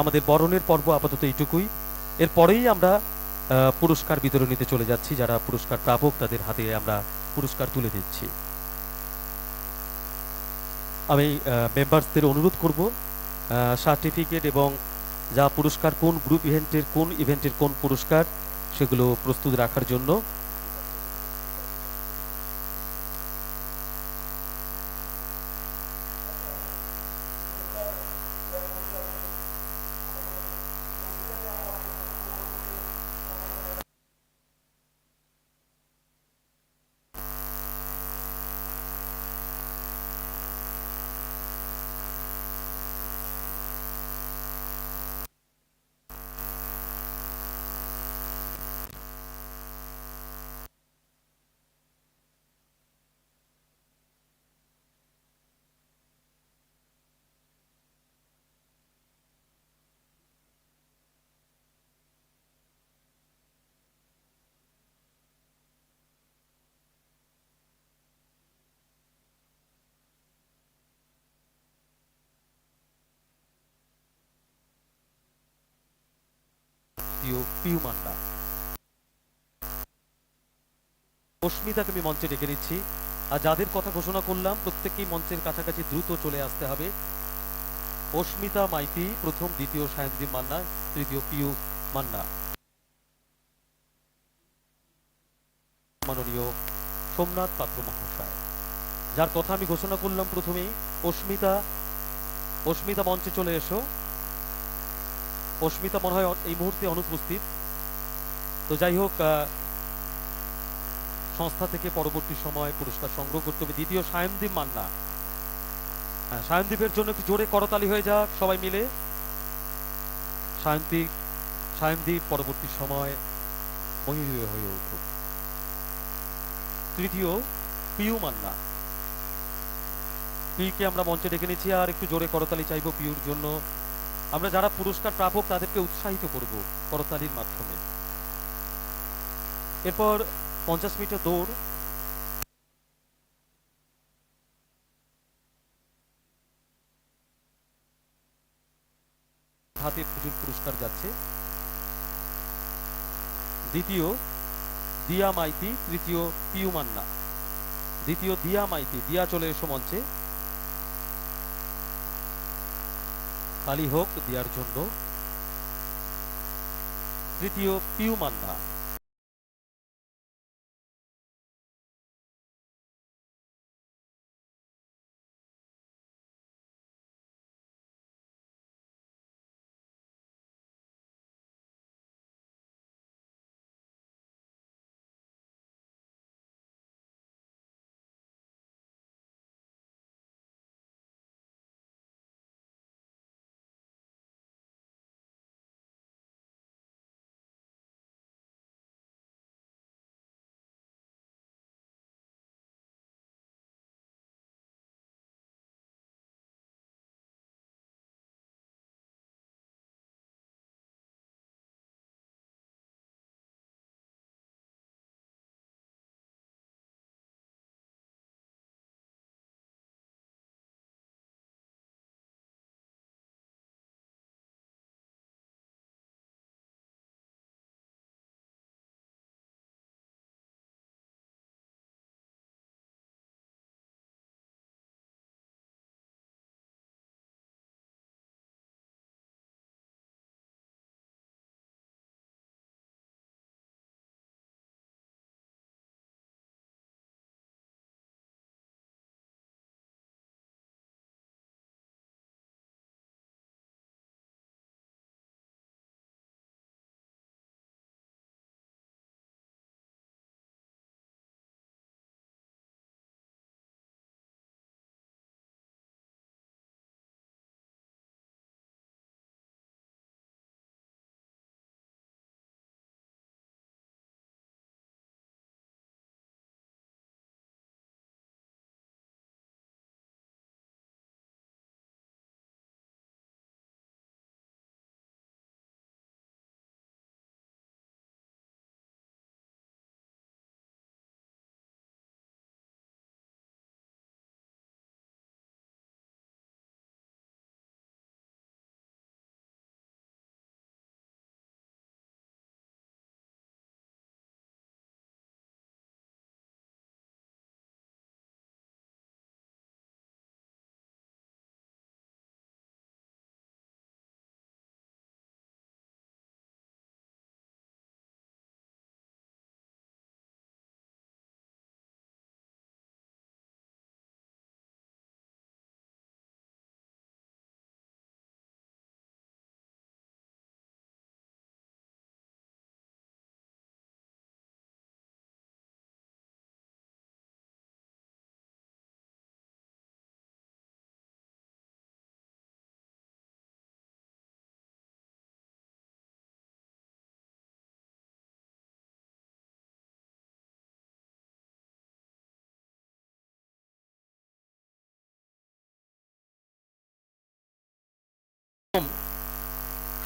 আমাদের বরণের পর্ব আপাতত এইটুকুই। এরপরেই আমরা পুরস্কার বিতরণীতে চলে যাচ্ছি, যারা পুরস্কার প্রাপক তাদের হাতে আমরা পুরস্কার তুলে দিচ্ছি। আমি মেম্বার্সদের অনুরোধ করব সার্টিফিকেট এবং যা পুরস্কার, কোন গ্রুপ ইভেন্টের কোন ইভেন্টের কোন পুরস্কার, সেগুলো প্রস্তুত রাখার জন্য। প্রিয় পিউ মান্না অস্মিতাকে আমি মঞ্চে ডেকে নিচ্ছি। আর যাদের কথা ঘোষণা করলাম, প্রত্যেককেই মঞ্চের কাছাকাছি দ্রুত চলে আসতে হবে। অস্মিতা, মাইতি, প্রথম, দ্বিতীয় মান্না, তৃতীয়, পিউ মান্না। মাননীয় সোমনাথ পাত্র মহাশয়। যার কথা আমি ঘোষণা করলাম প্রথমেই, অস্মিতা অস্মিতা মঞ্চে চলে এসো। অস্মিতা মনে হয় এই মুহূর্তে অনুপস্থিত। তো যাই হোক সংস্থা থেকে পরবর্তী সময় পুরস্কার সংগ্রহ করতে হবে। দ্বিতীয় সায়নদীপ মান্না। হ্যাঁ সায়নদীপের জন্য একটু জোরে করতালি হয়ে যাক সবাই মিলে। সায়নদীপ সায়নদীপ পরবর্তী সময় মহিমীয় হয়ে উঠুক। তৃতীয়, পিউ মান্না। পিকে আমরা মঞ্চে ডেকে নিচ্ছি আর একটু জোরে করতালি চাইব পিউর জন্য। আমরা যারা পুরস্কার প্রাপক, তাদেরকে উৎসাহিত করব করতালির মাধ্যমে। এরপর পঞ্চাশ মিটার দৌড়। হাতে প্রচুর পুরস্কার যাচ্ছে। দ্বিতীয় দিয়া মাইতি তৃতীয় পিউ দ্বিতীয় দিয়া মাইতি দিয়া চলে এসো মঞ্চে। তালি হোক দেওয়ার জন্য। তৃতীয় পিউ মান্না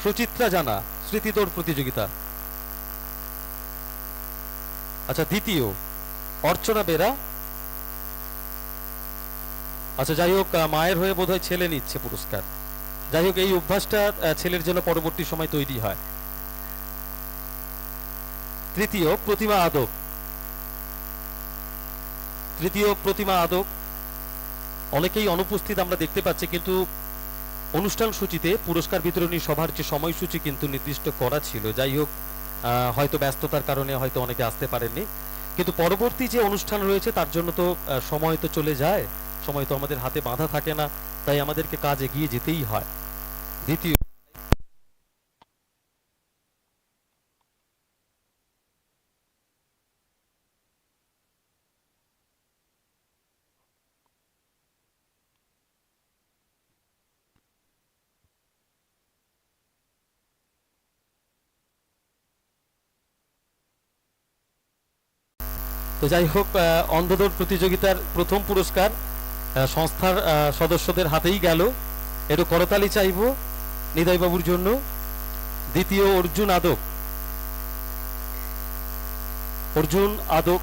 সুচিত্রা জানা স্মৃতিদৌড় প্রতিযোগিতা। আচ্ছা দ্বিতীয়, অর্চনা বেরা। আচ্ছা যাই হোক মায়ের হয়ে বোধহয় ছেলে নিচ্ছে পুরস্কার। যাই হোক, এই অভ্যাসটা ছেলের জন্য পরবর্তী সময় তৈরি হয়। তৃতীয়, প্রতিমা আদক। তৃতীয়, প্রতিমা আদক। অনেকেই অনুপস্থিত আমরা দেখতে পাচ্ছি, কিন্তু অনুষ্ঠান সূচিতে পুরস্কার বিতরণী সভার যে সময়সূচি কিন্তু নির্দিষ্ট করা ছিল, যাই হোক হয়তো ব্যস্ততার কারণে হয়তো অনেকে আসতে পারেননি। কিন্তু পরবর্তী যে অনুষ্ঠান রয়েছে, তার জন্য তো সময় তো চলে যায়। সময় তো আমাদের হাতে বাঁধা থাকে না, তাই আমাদেরকে কাজ এগিয়ে যেতেই হয়। দ্বিতীয় তো যাই হোক অন্ধদৌড় প্রতিযোগিতার প্রথম পুরস্কার সংস্থার সদস্যদের হাতেই গেল। একটু করতালি চাইব নিদয়বাবুর জন্য। দ্বিতীয় অর্জুন আদক। অর্জুন আদক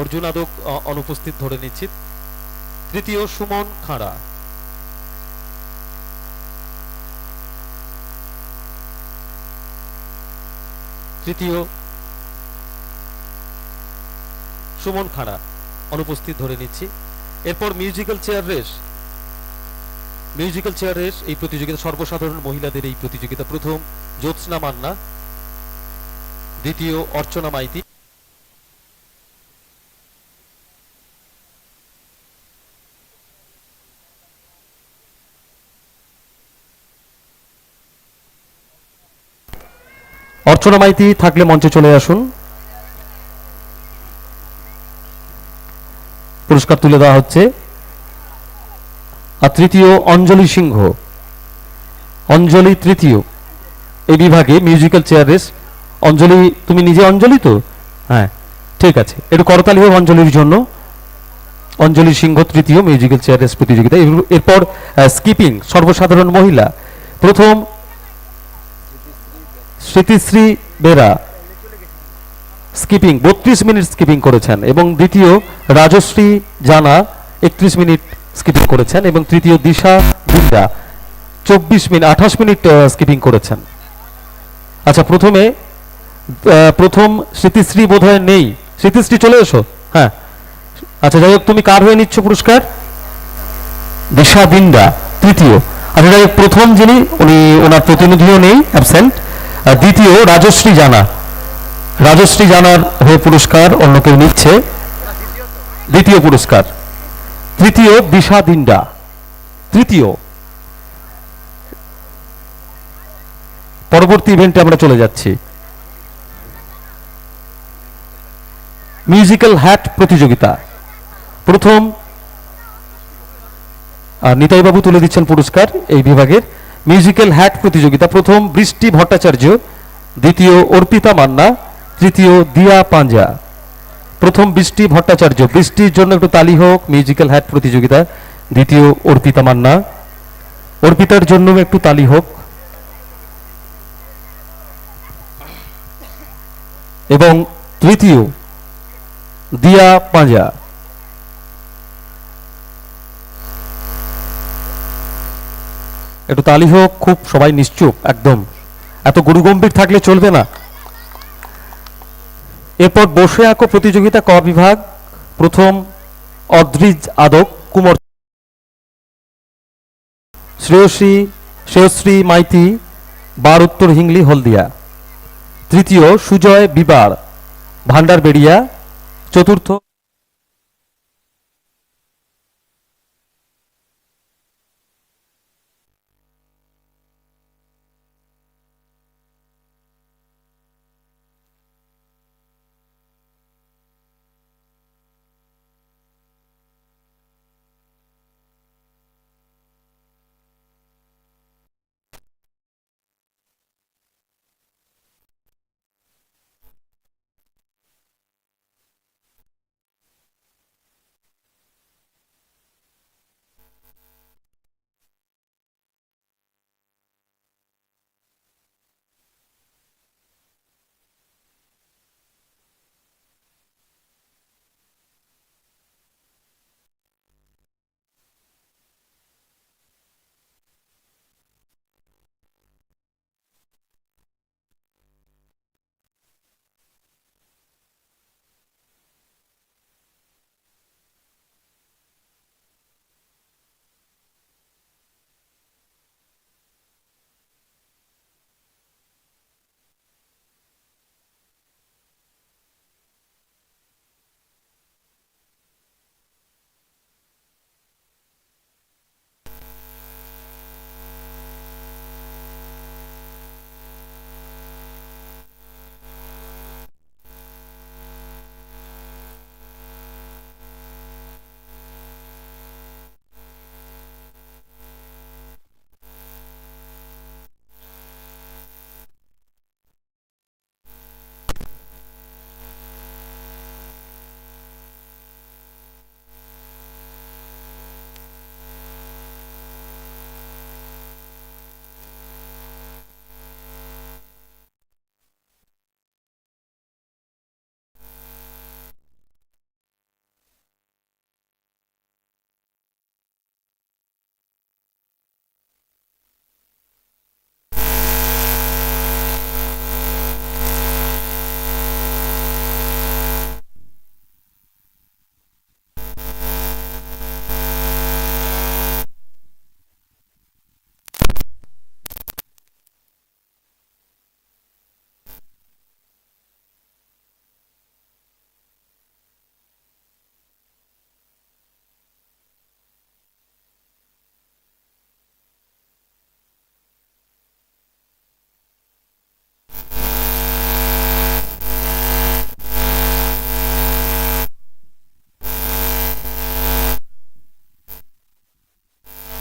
অর্জুন আদক অনুপস্থিত ধরে নিচ্ছি তৃতীয় সুমন খাঁড়া। তৃতীয় সুমন খাড়া। অনুপস্থিত ধরে নিচ্ছি। এরপর musical chair race musical chair race এই প্রতিযোগিতা সর্বসাধারণ মহিলাদের এই প্রতিযোগিতা প্রথম। জ্যোৎস্না মান্না। দ্বিতীয় অর্চনা মাইতি। অর্চনা মাইতি থাকলে মঞ্চে চলে আসুন। পুরস্কার তুলে দেওয়া হচ্ছে। আর তৃতীয়, অঞ্জলি সিংহ। অঞ্জলি তৃতীয়। এই বিভাগে মিউজিক্যাল চেয়ার রেস অঞ্জলি, তুমি নিজে অঞ্জলি তো? হ্যাঁ ঠিক আছে। একটু করতালি হোক অঞ্জলির জন্য। অঞ্জলি সিংহ তৃতীয় মিউজিক্যাল চেয়ার রেস প্রতিযোগিতা। এর- এরপর স্কিপিং সর্বসাধারণ মহিলা। প্রথম, স্মৃতিশ্রী বেরা। স্কিপিং বত্রিশ মিনিট স্কিপিং করেছেন এবং দ্বিতীয় রাজশ্রী জানা একত্রিশ মিনিট স্কিপিং করেছেন এবং তৃতীয় দিশা বিদ্যা চব্বিশ মিনিট আঠাশ মিনিট স্কিপিং করেছেন। আচ্ছা প্রথমে প্রথম স্মৃতিশ্রী বোধহয় নেই। স্মৃতিশ্রী চলে এসো। হ্যাঁ। আচ্ছা যাই হোক, তুমি কার হয়ে নিচ্ছ পুরস্কার? দিশা বিন্দা তৃতীয়। আচ্ছা যাই হোক, প্রথম যিনি, উনি, ওনার প্রতিনিধিও নেই অ্যাবসেন্ট দ্বিতীয় রাজশ্রী জানা। রাজশ্রী জানার হয়ে পুরস্কার অন্য কেউ নিচ্ছে। দ্বিতীয় পুরস্কার, তৃতীয় দিশা দিন্ডা তৃতীয়। পরবর্তী ইভেন্টে আমরা চলে যাচ্ছি। মিউজিক্যাল হ্যাট প্রতিযোগিতা। প্রথম নিতাইবাবু তুলে দিচ্ছেন পুরস্কার এই বিভাগের। মিউজিক্যাল হ্যাট প্রতিযোগিতা, প্রথম বৃষ্টি ভট্টাচার্য, দ্বিতীয় অর্পিতা মান্না তৃতীয় দিয়া পাঞ্জা। প্রথম বৃষ্টি ভট্টাচার্য। বৃষ্টির জন্য একটু তালি হোক মিউজিক্যাল হ্যাট প্রতিযোগিতা। দ্বিতীয় অর্পিতা মান্না। অর্পিতার জন্য একটু তালি হোক। এবং তৃতীয় দিয়া পাঁজা একটু তালি হোক, খুব সবাই নিশ্চুপ, একদম। এত গুরুগম্ভীর থাকলে চলবে না। এরপর বসে আঁকো প্রতিযোগিতা ক বিভাগ। প্রথম অদ্রিজ আদক কুমার। শ্রেয়শ্রী শ্রেয়শ্রী মাইতি বার উত্তর হিংলি হলদিয়া। তৃতীয় সুজয় বিবার ভান্ডার বেড়িয়া চতুর্থ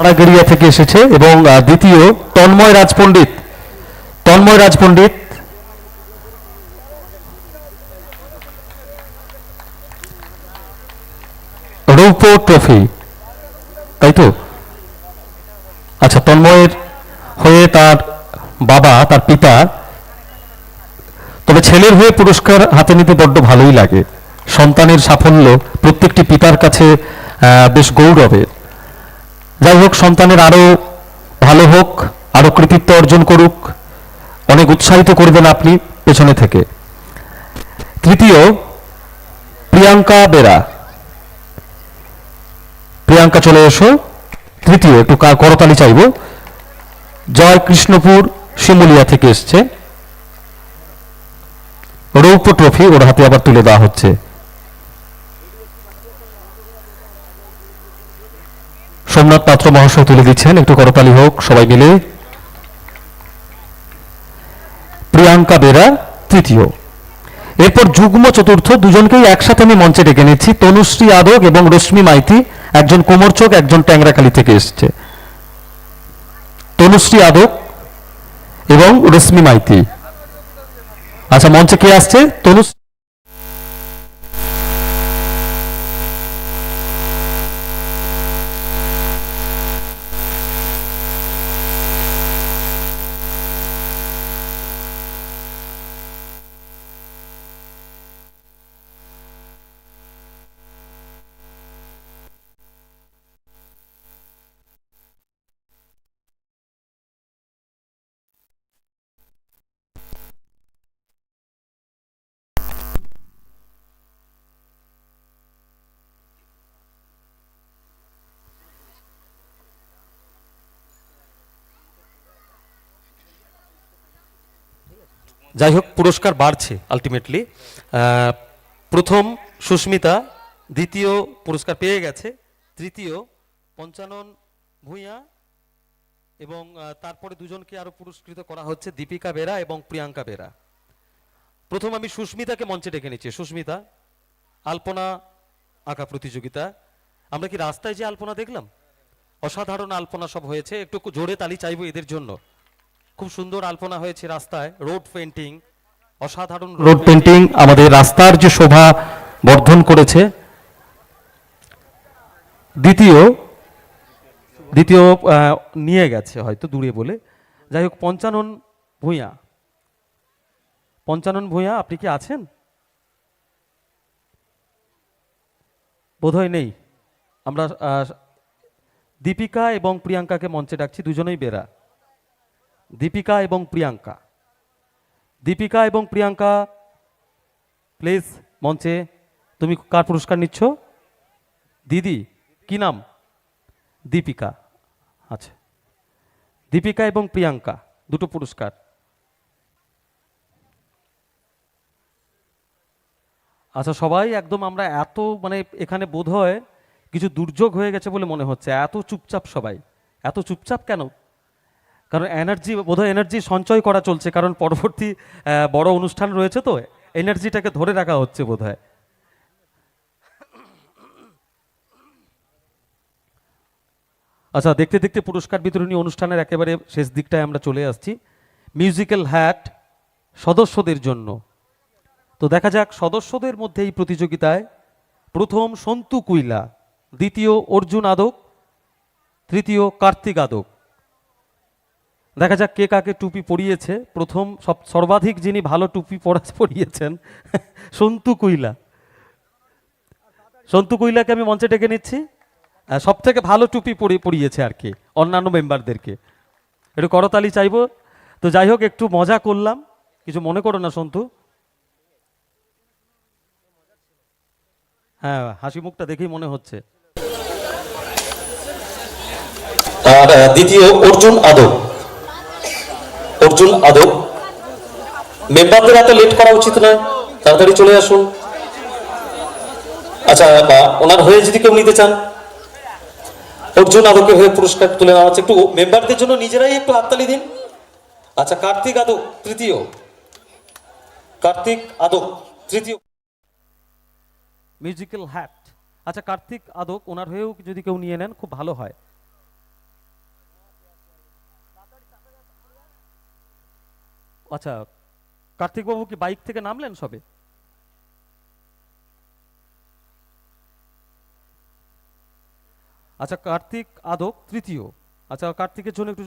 পাড়াগেড়িয়া থেকে এসেছে এবং দ্বিতীয় তন্ময় রাজপণ্ডিত। তন্ময় রাজপণ্ডিত। রৌপ্য ট্রফি। তাই তো? আচ্ছা তন্ময়ের হয়ে তার বাবা, তার পিতা, তবে ছেলের হয়ে পুরস্কার হাতে নিতে বড্ড ভালোই লাগে। সন্তানের সাফল্য প্রত্যেকটি পিতার কাছে বেশ গৌরবের। যাই হোক, সন্তানের আরও ভালো হোক, আরও কৃতিত্ব অর্জন করুক, অনেক উৎসাহিত করবেন আপনি পেছনে থেকে। তৃতীয়, প্রিয়াঙ্কা বেরা। প্রিয়াঙ্কা, চলে এসো। তৃতীয়, একটু করতালি চাইব। জয় কৃষ্ণপুর শিমুলিয়া থেকে এসছে। রৌপ্য ট্রফি ওর হাতে আবার তুলে দেওয়া হচ্ছে। সোমনাথ পাত্র মহাশয় তুলে দিচ্ছেন। একটু করতালি হোক, সবাই মিলে। প্রিয়াঙ্কা বেরা, তৃতীয়। এরপর যুগ্ম চতুর্থ, দুজনকেই একসাথে আমি মঞ্চে ডেকে নিচ্ছি। তনুশ্রী আদক এবং রশ্মি মাইতি, একজন কোমরচোক একজন ট্যাংরাখালি থেকে এসছে। তনুশ্রী আদক এবং রশ্মি মাইতি। আচ্ছা মঞ্চে কে আসছে? তনুশ্রী যাই হোক পুরস্কার বাড়ছে আলটিমেটলি প্রথম সুস্মিতা, দ্বিতীয় পুরস্কার পেয়ে গেছে, তৃতীয় পঞ্চানন ভূঁইয়া এবং তারপরে দুজনকে আরও পুরস্কৃত করা হচ্ছে দীপিকা বেরা এবং প্রিয়াঙ্কা বেরা। প্রথম আমি সুস্মিতাকে মঞ্চে ডেকে নিচ্ছি। সুস্মিতা, আলপনা আঁকা প্রতিযোগিতা। আমরা কি রাস্তায় যে আলপনা দেখলাম? অসাধারণ আলপনা সব হয়েছে। একটু জোরে তালি চাইব এদের জন্য। খুব সুন্দর আলপনা হয়েছে রাস্তায় রোড পেন্টিং অসাধারণ রোড পেন্টিং আমাদের রাস্তার যে শোভা বর্ধন করেছে। দ্বিতীয় দ্বিতীয় নিয়ে গেছে হয়তো দূরে বলে। যাই হোক পঞ্চানন ভূঁইয়া। পঞ্চানন ভূঁইয়া আপনি কি আছেন? বোধহয় নেই। আমরা দীপিকা এবং প্রিয়াঙ্কাকে মঞ্চে ডাকছি দুজনেই বেরা। দীপিকা এবং প্রিয়াঙ্কা। দীপিকা এবং প্রিয়াঙ্কা প্লিজ মঞ্চে তুমি কার পুরস্কার নিচ্ছ? দিদি, কি নাম? দীপিকা। আচ্ছা। দীপিকা এবং প্রিয়াঙ্কা, দুটো পুরস্কার। আচ্ছা সবাই একদম আমরা এত মানে এখানে বোধ হয় কিছু দুর্যোগ হয়ে গেছে বলে মনে হচ্ছে। এত চুপচাপ সবাই। এত চুপচাপ কেন? কারণ এনার্জি বোধহয় এনার্জি সঞ্চয় করা চলছে, কারণ পরবর্তী বড় অনুষ্ঠান রয়েছে তো এনার্জিটাকে ধরে রাখা হচ্ছে বোধহয়। আচ্ছা দেখতে দেখতে পুরস্কার বিতরণী অনুষ্ঠানের একেবারে শেষ দিকটায় আমরা চলে আসছি। মিউজিক্যাল হ্যাট সদস্যদের জন্য। তো দেখা যাক, সদস্যদের মধ্যে এই প্রতিযোগিতায় প্রথম সন্তু কুইলা, দ্বিতীয় অর্জুন আদক, তৃতীয় কার্তিক আদক। দেখা যাক কে কাকে টুপি পরিয়েছে। প্রথম সব সর্বাধিক যিনি ভালো টুপি পরা পরিয়েছেন, সন্তু কুইলা। সন্তু কুইলাকে আমি মঞ্চে ডেকে নিচ্ছি। সব থেকে ভালো টুপি পরি, পরিয়েছে আর কি, অন্যান্য মেম্বারদেরকে। একটু করতালি চাইব। তো যাই হোক, একটু মজা করলাম। কিছু মনে করো না, সন্তু। হ্যাঁ হাসি মুখটা দেখেই মনে হচ্ছে। আর দ্বিতীয় অর্জুন আদব। অর্জুন আদব মেম্বারদের এত লেট করা উচিত নয়। তাড়াতাড়ি চলে আসুন। আচ্ছা বা ওনার হয়ে যদি কেউ নিতে চান। অর্জুন আদবকে হয়ে পুরস্কার তুলে নেওয়া হচ্ছে। একটু মেম্বারদের জন্য নিজেরাই একটু হাততালি দিন। আচ্ছা কার্তিক আদব তৃতীয়। কার্তিক আদব তৃতীয়। মিউজিক্যাল হ্যাট আচ্ছা কার্তিক আদক ওনার হয়েও যদি কেউ নিয়ে নেন, খুব ভালো হয়। আচ্ছা কার্তিকবাবু কি বাইক থেকে নামলেন সবে? আচ্ছা কার্তিক আদক তৃতীয়। আচ্ছা কার্তিকের জন্য একটু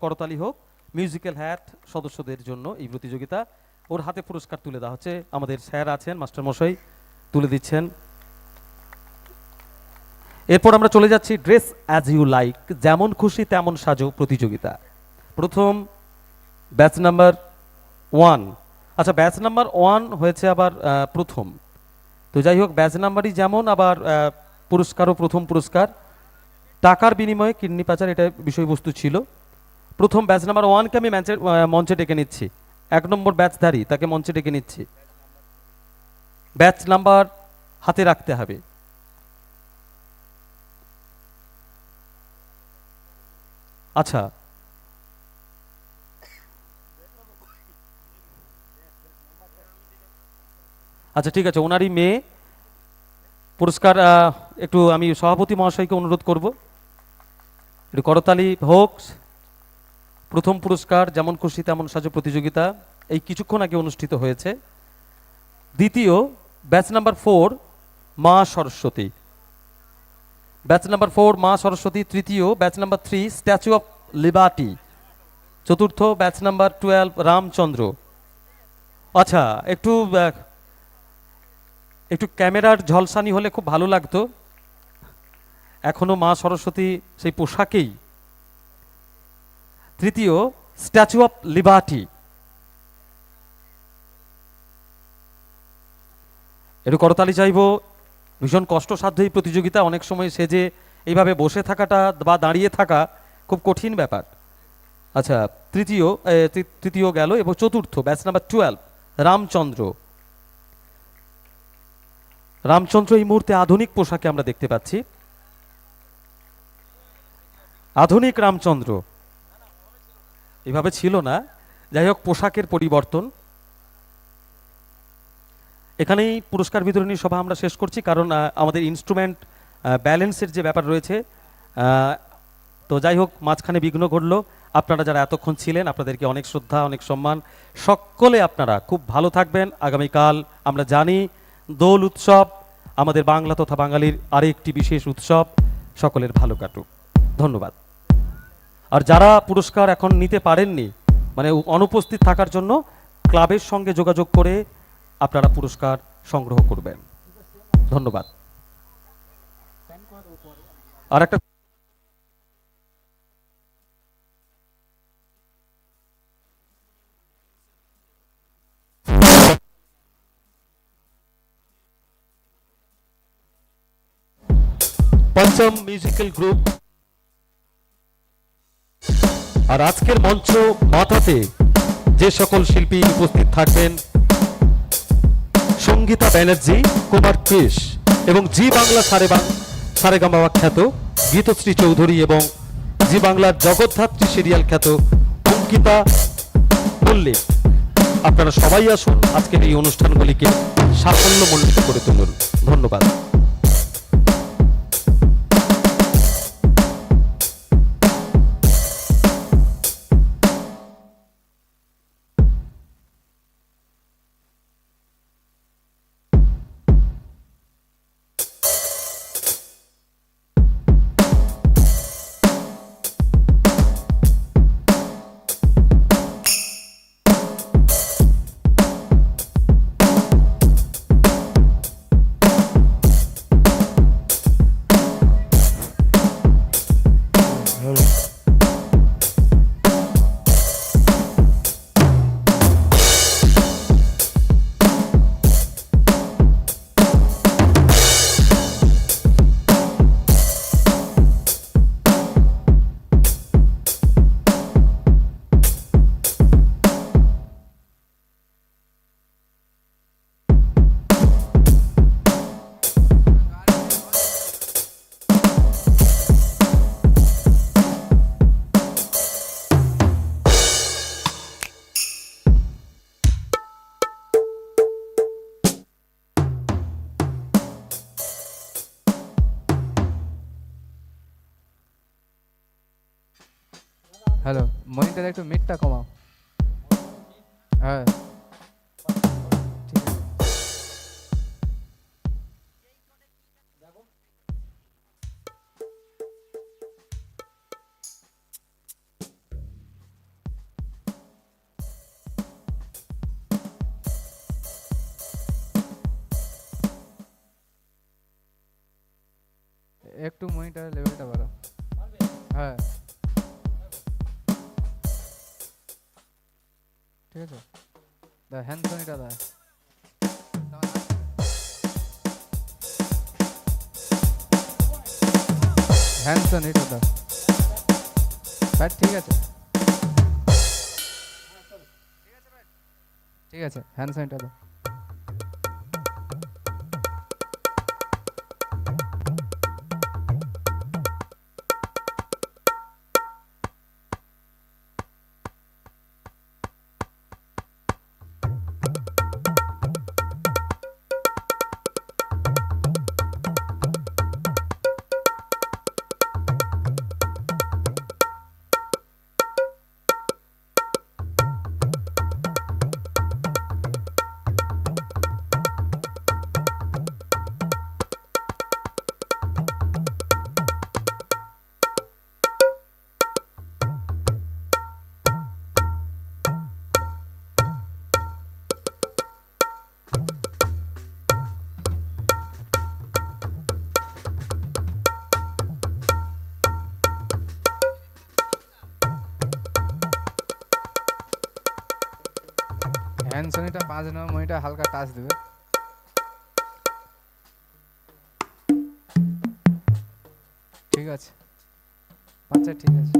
করতালি হোক। মিউজিক্যাল হ্যাট সদস্যদের জন্য এই প্রতিযোগিতা। ওর হাতে পুরস্কার তুলে দেওয়া হচ্ছে। আমাদের স্যার আছেন মাস্টারমশাই তুলে দিচ্ছেন। এরপর আমরা চলে যাচ্ছি ড্রেস অ্যাজ ইউ লাইক। যেমন খুশি, তেমন সাজো প্রতিযোগিতা। প্রথম ব্যাচ নাম্বার ওয়ান আচ্ছা ব্যাচ নাম্বার ওয়ান হয়েছে আবার প্রথম। তো যাই হোক ব্যাচ নাম্বারই যেমন আবার পুরস্কারও প্রথম পুরস্কার। টাকার বিনিময়ে কিডনি পাচার এটা বিষয়বস্তু ছিল। প্রথম ব্যাচ নাম্বার ওয়ানকে আমি ম্যাচে আহ, মঞ্চে ডেকে নিচ্ছি। এক নম্বর ব্যাচধারী তাকে মঞ্চে ডেকে নিচ্ছি। ব্যাচ নাম্বার হাতে রাখতে হবে। আচ্ছা আচ্ছা ঠিক আছে। ওনারই মেয়ে। পুরস্কার একটু আমি সভাপতি মহাশয়কে অনুরোধ করব। একটু করতালি হোক। প্রথম পুরস্কার, যেমন খুশি তেমন সাজো প্রতিযোগিতা। এই কিছুক্ষণ আগে অনুষ্ঠিত হয়েছে। দ্বিতীয়, ব্যাচ নাম্বার ফোর, মা সরস্বতী। ব্যাচ নাম্বার ফোর, মা সরস্বতী। তৃতীয়, batch number three, statue of liberty. চতুর্থ, ব্যাচ নাম্বার টুয়েলভ, রামচন্দ্র। আচ্ছা একটু একটু ক্যামেরার ঝলসানি হলে খুব ভালো লাগতো। এখনও মা সরস্বতী সেই পোশাকেই। তৃতীয় স্ট্যাচু অফ লিবার্টি একটু করতালি চাইব। ভীষণ কষ্টসাধ্য এই প্রতিযোগিতা। অনেক সময় সেজে এইভাবে বসে থাকাটা বা দাঁড়িয়ে থাকা খুব কঠিন ব্যাপার। আচ্ছা তৃতীয় তৃতীয় গেল এবং চতুর্থ batch number twelve Ramchandra. Ramchandra এই মুহূর্তে আধুনিক পোশাকে আমরা দেখতে পাচ্ছি। আধুনিক রামচন্দ্র। এভাবে ছিল না। যাই হোক, পোশাকের পরিবর্তন। এখানেই পুরস্কার বিতরণী সভা আমরা শেষ করছি, কারণ আমাদের ইনস্ট্রুমেন্ট ব্যালেন্সের যে ব্যাপার রয়েছে তো যাই হোক, মাঝখানে বিঘ্ন ঘটলো। আপনারা যারা এতক্ষণ ছিলেন, আপনাদেরকে অনেক শ্রদ্ধা, অনেক সম্মান। সকলে আপনারা খুব ভালো থাকবেন। আগামীকাল আমরা জানি দোল উৎসব, আমাদের বাংলা তথা বাঙালির আরেকটি বিশেষ উৎসব, সকলের ভালো কাটুক। ধন্যবাদ। আর যারা পুরস্কার এখন নিতে পারেননি মানে অনুপস্থিত থাকার জন্য ক্লাবের সঙ্গে যোগাযোগ করে আপনারা পুরস্কার সংগ্রহ করবেন। ধন্যবাদ। আর একটা পঞ্চম মিউজিক্যাল গ্রুপ আর আজকের মঞ্চ মাথাতে যে সকল শিল্পী উপস্থিত থাকবেন, সঙ্গীতা ব্যানার্জি, কুমার কৃষ এবং জি বাংলা সারে সারেগামা খ্যাত গীতশ্রী চৌধুরী এবং জি বাংলার জগদ্ধাত্রী সিরিয়াল খ্যাত অঙ্কিতা মল্লিক। আপনারা সবাই আসুন আজকের এই অনুষ্ঠানগুলিকে সাফল্যমণ্ডিত করে তুলুন। ধন্যবাদ। মনিটর একটু মিটটা কমাও। হ্যাঁ। একটু মনিটর লেভেলটা বাড়াও। হ্যাঁ। ঠিক আছে দা হ্যান্ড সোনিটা দা হ্যান্ডসন এটা দা ব্যাট ঠিক আছে ঠিক আছে হ্যান্ডসন এটা দাও পাঁচ নম্বর মহিটা হালকা টাচ দেবে। ঠিক আছে? আচ্ছা ঠিক আছে।